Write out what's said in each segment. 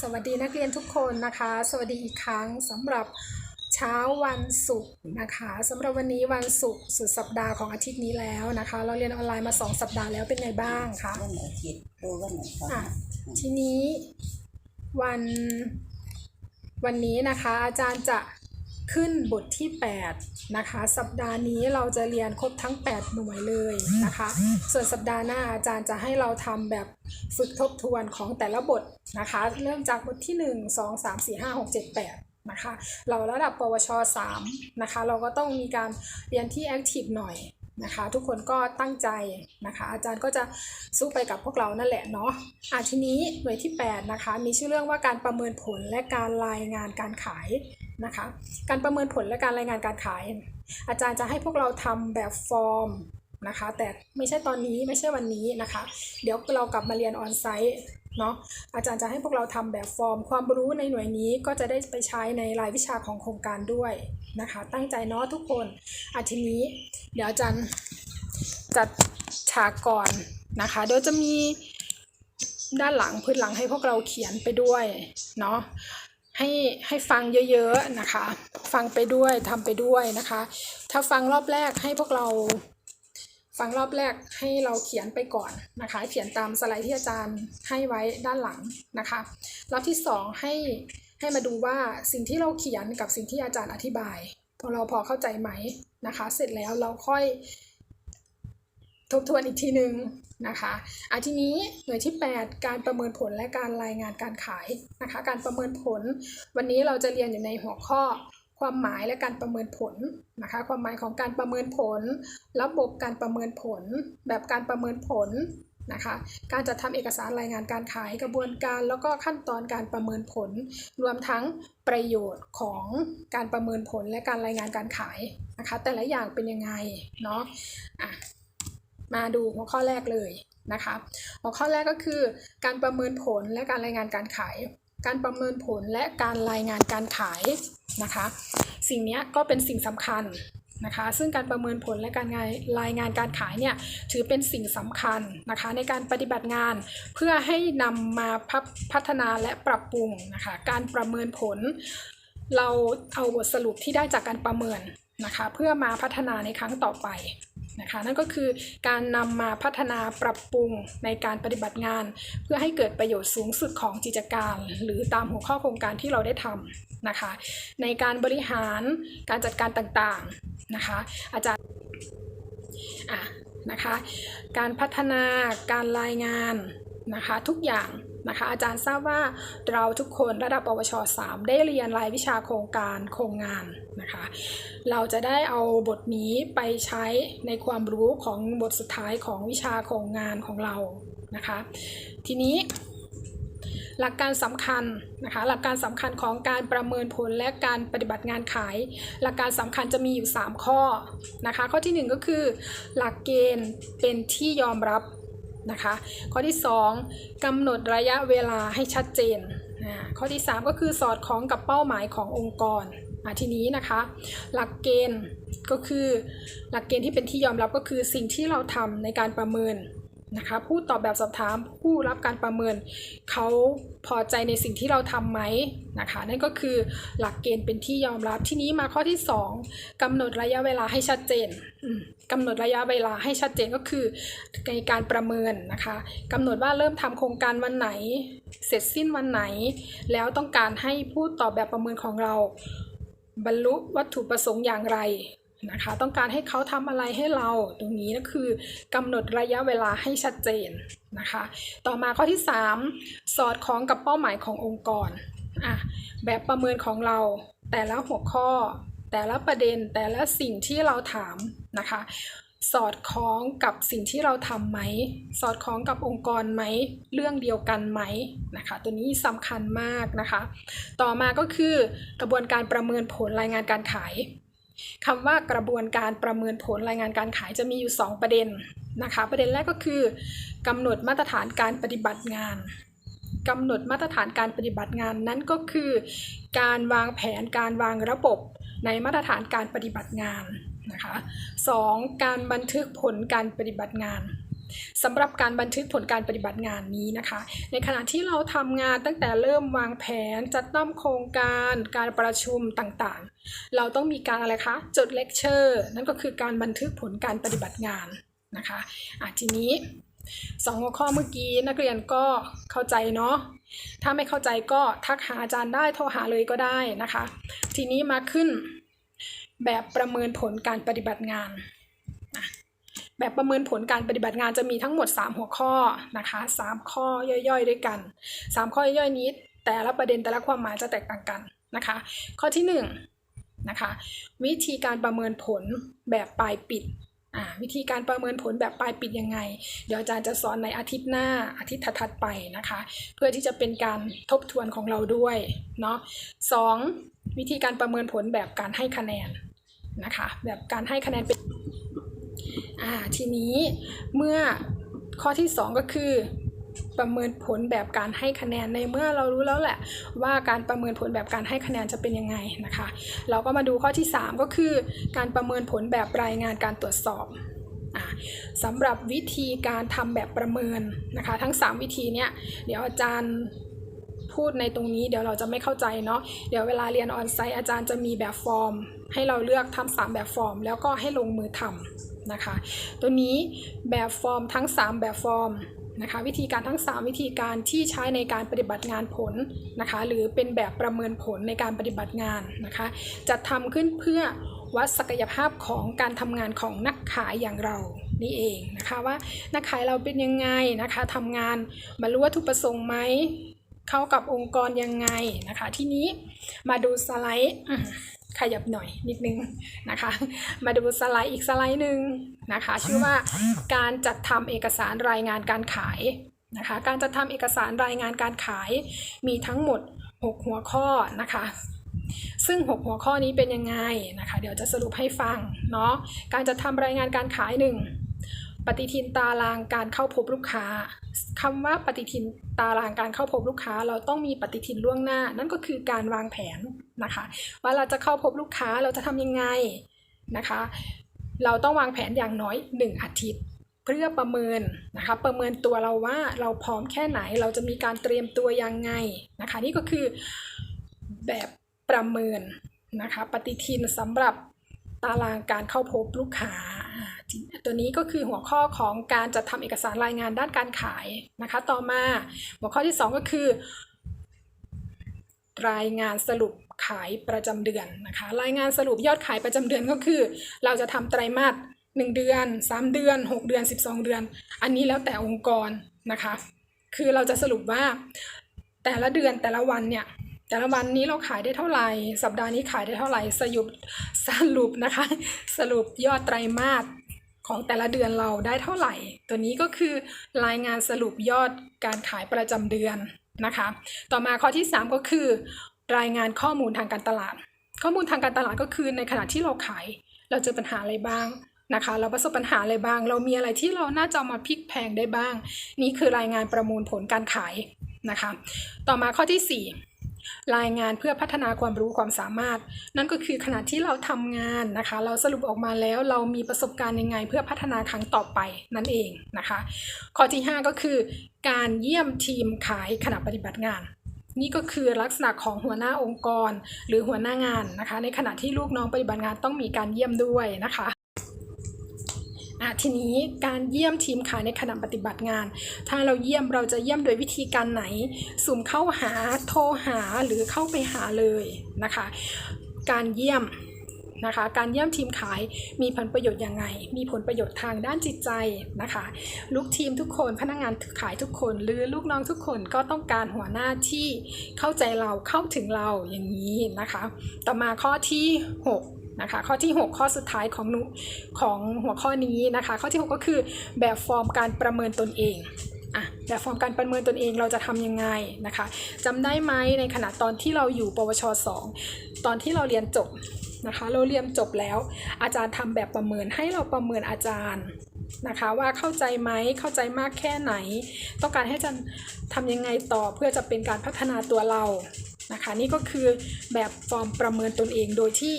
สวัสดีนักเรียนทุกคนนะคะ สวัสดีอีกครั้งสำหรับเช้าวันศุกร์นะคะสำหรับวันนี้วันศุกร์สุดสัปดาห์ของอาทิตย์นี้แล้วนะคะ เราเรียนออนไลน์มา 2 สัปดาห์แล้วเป็นไงบ้างคะวันอาทิตย์ดูวันไหนก่อนอะทีนี้วันวันนี้นะคะอาจารย์จะ ขึ้นบทที่ 8 นะคะ สัปดาห์นี้เราจะเรียนครบทั้ง 8 หน่วยเลยนะคะ ส่วนสัปดาห์หน้าอาจารย์จะให้เราทำแบบฝึกทบทวนของแต่ละบทนะคะ เริ่มจากบทที่ 1 2 3 4 5 6 7 8 นะคะ เราระดับปวช 3 นะคะ เราก็ต้องมีการเรียนที่แอคทีฟหน่อย นะคะ ทุกคนก็ตั้งใจนะคะ อาจารย์ก็จะสู้ไปกับพวกเรานั่นแหละเนาะอะทีนี้หน่วยที่ 8 นะคะ มีชื่อเรื่องว่าการประเมินผลและการรายงานการขายนะคะ การประเมินผลและการรายงานการขาย อาจารย์จะให้พวกเราทำแบบฟอร์มนะคะ แต่ไม่ใช่ตอนนี้ไม่ใช่วันนี้นะคะ เดี๋ยวเรากลับมาเรียนออนไซต์ เนาะอาจารย์จะให้พวกเราทำแบบฟอร์ม ความรู้ในหน่วยนี้ก็จะได้ไปใช้ในรายวิชาของโครงการด้วยนะคะ ตั้งใจเนาะทุกคนอาทีนี้ เดี๋ยวอาจารย์จัดฉากก่อนนะคะเดี๋ยวจะมีด้านหลังพื้นหลังให้พวกเราเขียนไปด้วยเนาะให้ให้ฟังเยอะๆนะคะ ฟังไปด้วยทำไปด้วยนะคะ ถ้าฟังรอบแรกให้พวกเรา ฟังรอบแรกให้เราเขียนไปก่อนนะคะ เขียนตามสไลด์ที่อาจารย์ให้ไว้ด้านหลังนะคะรอบที่สองให้ให้มาดูว่าสิ่งที่เราเขียนกับสิ่งที่อาจารย์อธิบายพอเราพอเข้าใจไหมนะคะ เสร็จแล้วเราค่อยทบทวนอีกทีหนึ่งนะคะอะทีนี้หน่วยที่ 8 การประเมินผลและการรายงานการขายนะคะ การประเมินผลวันนี้เราจะเรียนอยู่ในหัวข้อ ความหมายและการประเมินผลนะคะ ความหมายของการประเมินผล ระบบการประเมินผล แบบการประเมินผลนะคะ การจัดทำเอกสารรายงานการขายกระบวนการ แล้วก็ขั้นตอนการประเมินผล รวมทั้งประโยชน์ของการประเมินผลและการรายงานการขายนะคะ แต่ละอย่างเป็นยังไงเนาะะมาดูหัวข้อแรกเลยนะคะ หัวข้อแรกก็คือการประเมินผลและการรายงานการขาย การประเมินผลและการรายงานการขายนะคะ สิ่งนี้ก็เป็นสิ่งสำคัญนะคะ ซึ่งการประเมินผลและการรายงานการขายเนี่ยถือเป็นสิ่งสำคัญนะคะในการปฏิบัติงานเพื่อให้นำมาพัฒพัฒนาและปรับปรุงนะคะการประเมินผล เราเอาบทสรุปที่ได้จากการประเมินนะคะ เพื่อมาพัฒนาในครั้งต่อไป นะคะ นั่นก็คือการนำมาพัฒนาปรับปรุงในการปฏิบัติงาน เพื่อให้เกิดประโยชน์สูงสุดของกิจการ หรือตามหัวข้อโครงการที่เราได้ทำนะคะ ในการบริหารการจัดการต่างๆนะคะ อาจารย์อะนะคะ การพัฒนาการรายงานนะคะทุกอย่าง นะคะอาจารย์ทราบว่าเราทุกคนระดับปวช 3 ได้เรียนรายวิชาโครงการโครงงานนะคะ เราจะได้เอาบทนี้ไปใช้ในความรู้ของบทสุดท้ายของวิชาโครงงานของเรานะคะ ทีนี้หลักการสำคัญนะคะหลักการสำคัญของการประเมินผลและการปฏิบัติงานขาย หลักการสำคัญจะมีอยู่ 3 ข้อนะคะข้อทีหนึ่1 ก็คือ หลักเกณฑ์เป็นที่ยอมรับ นะคะ ข้อที่ 2กำหนดระยะเวลาให้ชัดเจนนะข้อที่ 3 ก็คือสอดคล้องกับเป้าหมายขององค์กรทีนี้นะคะ หลักเกณฑ์ก็คือหลักเกณฑ์ที่เป็นที่ยอมรับก็คือสิ่งที่เราทำในการประเมิน นะคะผู้ตอบแบบสอบถามผู้รับการประเมินเขาพอใจในสิ่งที่เราทำไหมนะคะนั่นก็คือหลักเกณฑ์เป็นที่ยอมรับที่นี้มาข้อที่ 2กำหนดระยะเวลาให้ชัดเจนอืมกำหนดระยะเวลาให้ชัดเจนก็คือในการประเมินนะคะกำหนดว่าเริ่มทำโครงการวันไหน เสร็จสิ้นวันไหน แล้วต้องการให้ผู้ตอบแบบประเมินของเรา บรรลุวัตถุประสงค์อย่างไร นะคะต้องการให้เขาทำอะไรให้เราตรงนี้ก็คือกำหนดระยะเวลาให้ชัดเจนนะคะ ต่อมาข้อที่ 3 สอดคล้องกับเป้าหมายขององค์กรอะแบบประเมินของเราแต่ละหัวข้อ แต่ละประเด็นแต่ละสิ่งที่เราถามนะคะ สอดคล้องกับสิ่งที่เราทำไหม สอดคล้องกับองค์กรไหม เรื่องเดียวกันไหมนะคะ ตัวนี้สำคัญมากนะคะ ต่อมาก็คือกระบวนการประเมินผลรายงานการขาย คำว่ากระบวนการประเมินผลรายงานการขายจะมีอยู่ 2 ประเด็นนะคะ ประเด็นแรกก็คือกำหนดมาตรฐานการปฏิบัติงานกำหนดมาตรฐานการปฏิบัติงานนั้นก็คือ การวางแผนการวางระบบในมาตรฐานการปฏิบัติงานนะคะ 2. การบันทึกผลการปฏิบัติงานสำหรับการบันทึกผลการปฏิบัติงานนี้นะคะ ในขณะที่เราทำงานตั้งแต่เริ่มวางแผนจัดตั้งโครงการการประชุมต่างๆ เราต้องมีการอะไรคะ จดเลคเชอร์นั่นก็คือการบันทึกผลการปฏิบัติงานนะคะอะทีนี้สองหัวข้อเมื่อกี้นักเรียนก็เข้าใจเนาะถ้าไม่เข้าใจก็ทักหาอาจารย์ได้โทรหาเลยก็ได้นะคะ ทีนี้มาขึ้นแบบประเมินผลการปฏิบัติงานแบบประเมินผลการปฏิบัติงานจะมีทั้งหมด 3 หัวข้อนะคะ 3 ข้อย่อยๆ ด้วยกัน 3 ข้อย่อยๆนี้ แต่ละประเด็นแต่ละความหมายจะแตกต่างกันนะคะ ข้อที่ 1 นะคะ วิธีการประเมินผลแบบปลายปิดอ่าวิธีการประเมินผลแบบปลายปิดยังไง เดี๋ยวอาจารย์จะสอนในอาทิตย์หน้าอาทิตย์ถัดไปนะคะ เพื่อที่จะเป็นการทบทวนของเราด้วยเนาะสองวิธีการประเมินผลแบบการให้คะแนนนะคะ แบบการให้คะแนนเป็นอ่าทีนี้เมื่อข้อที่สองก็คือ ประเมินผลแบบการให้คะแนนในเมื่อเรารู้แล้วแหละ ว่าการประเมินผลแบบการให้คะแนนจะเป็นยังไงนะคะ เราก็มาดูข้อที่ 3 ก็คือการประเมินผลแบบรายงานการตรวจสอบสำหรับวิธีการทำแบบประเมินนะคะ ทั้ง 3 วิธีเนี้ยเดี๋ยวอาจารย์พูดในตรงนี้เดี๋ยวเราจะไม่เข้าใจเนาะเดี๋ยวเวลาเรียนออนไซต์อาจารย์จะมีแบบฟอร์ม ให้เราเลือกทำสามแบบฟอร์ม แล้วก็ให้ลงมือทำนะคะ ตัวนี้แบบฟอร์มทั้ง 3 แบบฟอร์ม นะคะวิธีการทั้ง 3 วิธีการที่ใช้ในการปฏิบัติงานผลนะคะหรือเป็นแบบประเมินผลในการปฏิบัติงานนะคะจะทำขึ้นเพื่อวัดศักยภาพของการทำงานของนักขายอย่างเรานี่เองนะคะว่านักขายเราเป็นยังไงนะคะทำงานบรรลุวัตถุประสงค์ไหม เข้ากับองค์กรยังไงนะคะ ทีนี้มาดูสไลด์ขยับหน่อยนิดนึงนะคะ มาดูสไลด์อีกสไลด์หนึ่งนะคะ ชื่อว่าการจัดทำเอกสารรายงานการขายนะคะ การจัดทำเอกสารรายงานการขายมีทั้งหมด 6 หัวข้อนะคะซึ่ง 6 หัวข้อนี้เป็นยังไงนะคะ เดี๋ยวจะสรุปให้ฟังเนาะการจัดทำรายงานการขายหนึ่ง ปฏิทินตารางการเข้าพบลูกค้าคำว่าปฏิทินตารางการเข้าพบลูกค้า เราต้องมีปฏิทินล่วงหน้า นั่นก็คือการวางแผนนะคะ ว่าเราจะเข้าพบลูกค้าเราจะทำยังไงนะคะ เราต้องวางแผนอย่างน้อย 1 อาทิตย์ เพื่อประเมินนะคะ ประเมินตัวเราว่าเราพร้อมแค่ไหนเราจะมีการเตรียมตัวยังไงนะคะ นี่ก็คือแบบประเมินนะคะ ปฏิทินสำหรับ ตารางการเข้าพบลูกค้า ตัวนี้ก็คือหัวข้อของการจัดทำเอกสารรายงานด้านการขายนะคะ ต่อมาหัวข้อที่ 2 ก็คือ รายงานสรุปขายประจำเดือนนะคะ รายงานสรุปยอดขายประจำเดือนก็คือ เราจะทำไตรมาส1เดือน 3 เดือน 6 เดือน 12 เดือน อันนี้แล้วแต่องค์กรนะคะ คือเราจะสรุปว่าแต่ละเดือนแต่ละวันเนี่ย แต่ละวันนี้เราขายได้เท่าไหร่ สัปดาห์นี้ขายได้เท่าไหร่ สรุปสรุปนะคะ สรุปยอดไตรมาสของแต่ละเดือนเราได้เท่าไหร่ ตัวนี้ก็คือรายงานสรุปยอดการขายประจำเดือนนะคะ ต่อมาข้อที่ 3 ก็คือ รายงานข้อมูลทางการตลาด ข้อมูลทางการตลาดก็คือในขณะที่เราขาย เราเจอปัญหาอะไรบ้างนะคะ เราประสบปัญหาอะไรบ้าง เรามีอะไรที่เราน่าจะเอมาพลิกแพงได้บ้าง นี่คือรายงานประมวลผลการขายนะคะ ต่อมาข้อที่ 4 รายงานเพื่อพัฒนาความรู้ความสามารถ นั่นก็คือขณะที่เราทำงานนะคะ เราสรุปออกมาแล้วเรามีประสบการณ์ยังไงเพื่อพัฒนาครั้งต่อไปนั่นเองนะคะ ข้อที่ 5 ก็คือ การเยี่ยมทีมขายขณะปฏิบัติงานนี่ก็คือลักษณะของหัวหน้าองค์กร หรือหัวหน้างานนะคะ ในขณะที่ลูกน้องปฏิบัติงานต้องมีการเยี่ยมด้วยนะคะ อะทีนี้การเยี่ยมทีมขายในขณะปฏิบัติงาน ถ้าเราเยี่ยมเราจะเยี่ยมโดยวิธีการไหน สุ่มเข้าหาโทรหาหรือเข้าไปหาเลยนะคะ การเยี่ยมนะคะการเยี่ยมทีมขายมีผลประโยชน์ยังไง มีผลประโยชน์ทางด้านจิตใจนะคะ ลูกทีมทุกคนพนักงานขายทุกคน หรือลูกน้องทุกคนก็ต้องการหัวหน้าที่เข้าใจเราเข้าถึงเราอย่างนี้นะคะ ต่อมาข้อที่ 6 นะคะ ข้อที่ 6 ข้อสุดท้ายของหนุของหัวข้อนี้นะคะ ข้อที่ 6 ก็คือแบบฟอร์มการประเมินตนเองอะแบบฟอร์มการประเมินตนเองเราจะทำยังไงนะคะจำได้ไหมในขณะตอนที่เราอยู่ปวช 2 ตอนที่เราเรียนจบนะคะ เราเรียนจบแล้ว อาจารย์ทำแบบประเมินให้เราประเมินอาจารย์นะคะว่าเข้าใจไหมเข้าใจมากแค่ไหน ต้องการให้อาจารย์ทำยังไงต่อเพื่อจะเป็นการพัฒนาตัวเรานะคะ นี่ก็คือแบบฟอร์มประเมินตนเองโดยที่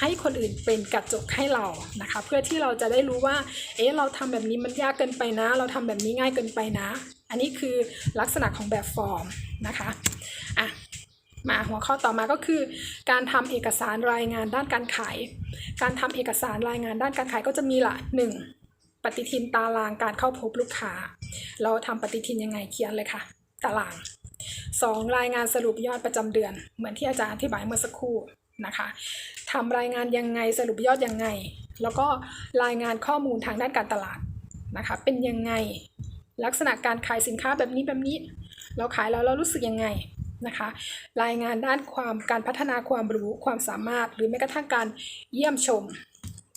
ให้คนอื่นเป็นกระจกให้เรานะคะ เพื่อที่เราจะได้รู้ว่า เอ๊ะเราทำแบบนี้มันยากเกินไปนะ เราทำแบบนี้ง่ายเกินไปนะ อันนี้คือลักษณะของแบบฟอร์มนะคะอะมาหัวข้อต่อมาก็คือ การทำเอกสารรายงานด้านการขาย การทำเอกสารรายงานด้านการขายก็จะมีละหนึ่งปฏิทินตารางการเข้าพบลูกค้า เราทำปฏิทินยังไงเขียนเลยค่ะ ตารางสองรายงานสรุปยอดประจำเดือน เหมือนที่อาจารย์อธิบายเมื่อสักครู่ นะคะทำรายงานยังไงสรุปยอดยังไง แล้วก็รายงานข้อมูลทางด้านการตลาดนะคะเป็นยังไงลักษณะการขายสินค้าแบบนี้แบบนี้ เราขายแล้วเรารู้สึกยังไงนะคะรายงานด้านความการพัฒนาความรู้ความสามารถ หรือแม้กระทั่งการเยี่ยมชม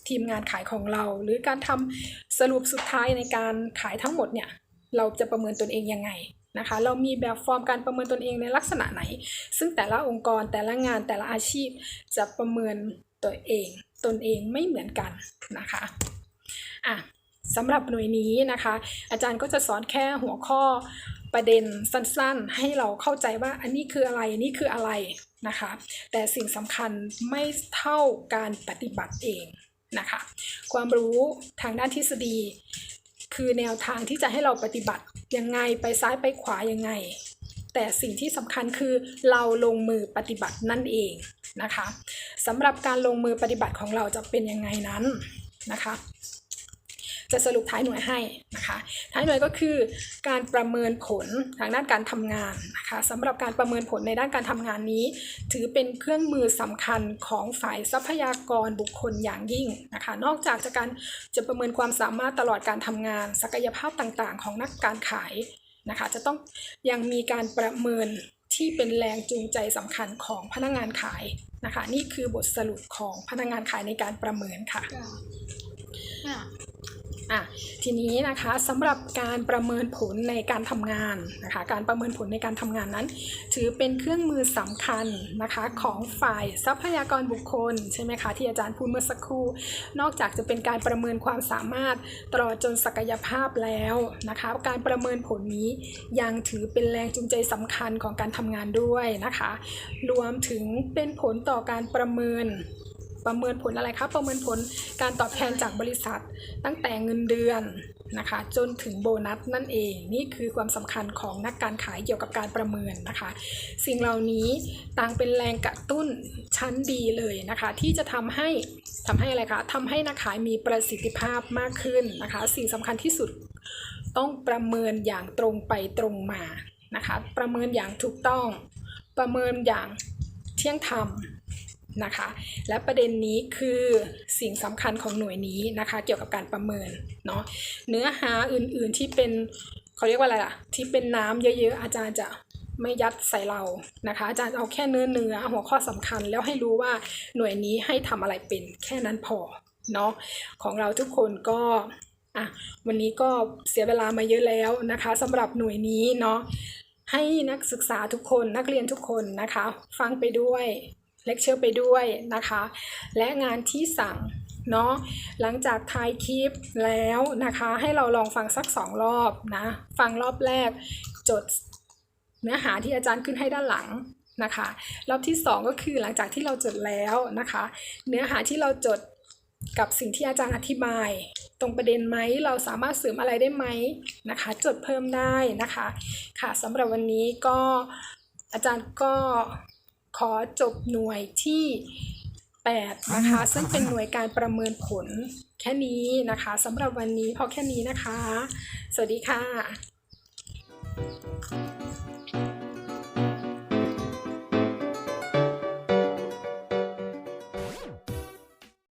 ทีมงานขายของเรา หรือการทำสรุปสุดท้ายในการขายทั้งหมดเนี่ยเราจะประเมินตนเองยังไง นะคะ เรามีแบบฟอร์มการประเมินตนเองในลักษณะไหน ซึ่งแต่ละองค์กรแต่ละงานแต่ละอาชีพจะประเมินตัวเอง ตนเองไม่เหมือนกันนะคะอะสำหรับหน่วยนี้นะคะ อาจารย์ก็จะสอนแค่หัวข้อประเด็นสั้นๆ ให้เราเข้าใจว่าอันนี้คืออะไรอันนี่คืออะไรนะคะ แต่สิ่งสำคัญไม่เท่าการปฏิบัติเองนะคะ ความรู้ทางด้านทฤษฎี คือแนวทางที่จะให้เราปฏิบัติยังไงไปซ้ายไปขวายังไง แต่สิ่งที่สำคัญคือเราลงมือปฏิบัตินั่นเองนะคะสำหรับการลงมือปฏิบัติของเราจะเป็นยังไงนั้นนะคะ จะสรุปท้ายหน่วยให้นะคะท้ายหน่วยก็คือการประเมินผลทางด้านการทำงานนะคะสำหรับการประเมินผลในด้านการทำงานนี้ ถือเป็นเครื่องมือสำคัญของฝ่ายทรัพยากรบุคคลอย่างยิ่งนะคะนอกจากจะการจะประเมินความสามารถตลอดการทำงาน ศักยภาพต่างๆ ของนักการขายนะคะจะต้องยังมีการประเมินที่เป็นแรงจูงใจสำคัญของพนักงานขายนะคะ นี่คือบทสรุปของพนักงานขายในการประเมินค่ะ อะทีนี้นะคะสำหรับการประเมินผลในการทำงานนะคะการประเมินผลในการทำงานนั้น ถือเป็นเครื่องมือสำคัญนะคะของฝ่ายทรัพยากรบุคคลใช่ไหมคะที่อาจารย์พูดเมื่อสักครู่ นอกจากจะเป็นการประเมินความสามารถตลอดจนศักยภาพแล้วนะคะการประเมินผลนี้ยังถือเป็นแรงจูงใจสำคัญของการทำงานด้วยนะคะ รวมถึงเป็นผลต่อการประเมิน ประเมินผลอะไรคะประเมินผลการตอบแทนจากบริษัท ตั้งแต่เงินเดือนนะคะจนถึงโบนัสนั่นเอง นี่คือความสำคัญของนักการขายเกี่ยวกับการประเมินนะคะ สิ่งเหล่านี้ต่างเป็นแรงกระตุ้นชั้นดีเลยนะคะ ที่จะทำให้ทำให้อะไรคะทำให้นักขายมีประสิทธิภาพมากขึ้นนะคะ สิ่งสำคัญที่สุดต้องประเมินอย่างตรงไปตรงมานะคะ ประเมินอย่างถูกต้อง ประเมินอย่างเที่ยงธรรม นะคะ และประเด็นนี้คือสิ่งสำคัญของหน่วยนี้นะคะ เกี่ยวกับการประเมินเนาะเนื้อหาอื่นๆที่เป็นเขาเรียกว่าอะไรล่ะ ที่เป็นน้ำเยอะๆ อาจารย์จะไม่ยัดใส่เรานะคะ อาจารย์เอาแค่เนื้อเนื้อหัวข้อสำคัญแล้วให้รู้ว่าหน่วยนี้ให้ทำอะไรเป็นแค่นั้นพอเนาะของเราทุกคนก็อะวันนี้ก็เสียเวลามาเยอะแล้วนะคะสำหรับหน่วยนี้เนาะให้นักศึกษาทุกคนนักเรียนทุกคนนะคะ ฟังไปด้วย เลคเชอร์ไปด้วยนะคะ และงานที่สั่งเนาะหลังจากถ่ายคลิปแล้วนะคะ ให้เราลองฟังสักสองรอบนะ ฟังรอบแรกจดเนื้อหาที่อาจารย์ขึ้นให้ด้านหลังนะคะ รอบที่สองก็คือหลังจากที่เราจดแล้วนะคะ เนื้อหาที่เราจดกับสิ่งที่อาจารย์อธิบาย ตรงประเด็นไหมเราสามารถเสริมอะไรได้ไหมนะคะ จดเพิ่มได้นะคะ ค่ะสำหรับวันนี้ก็อาจารย์ก็ ขอจบหน่วยที่ 8 นะคะ ซึ่งเป็นหน่วยการประเมินผลแค่นี้นะคะสำหรับวันนี้พอแค่นี้นะคะ สวัสดีค่ะ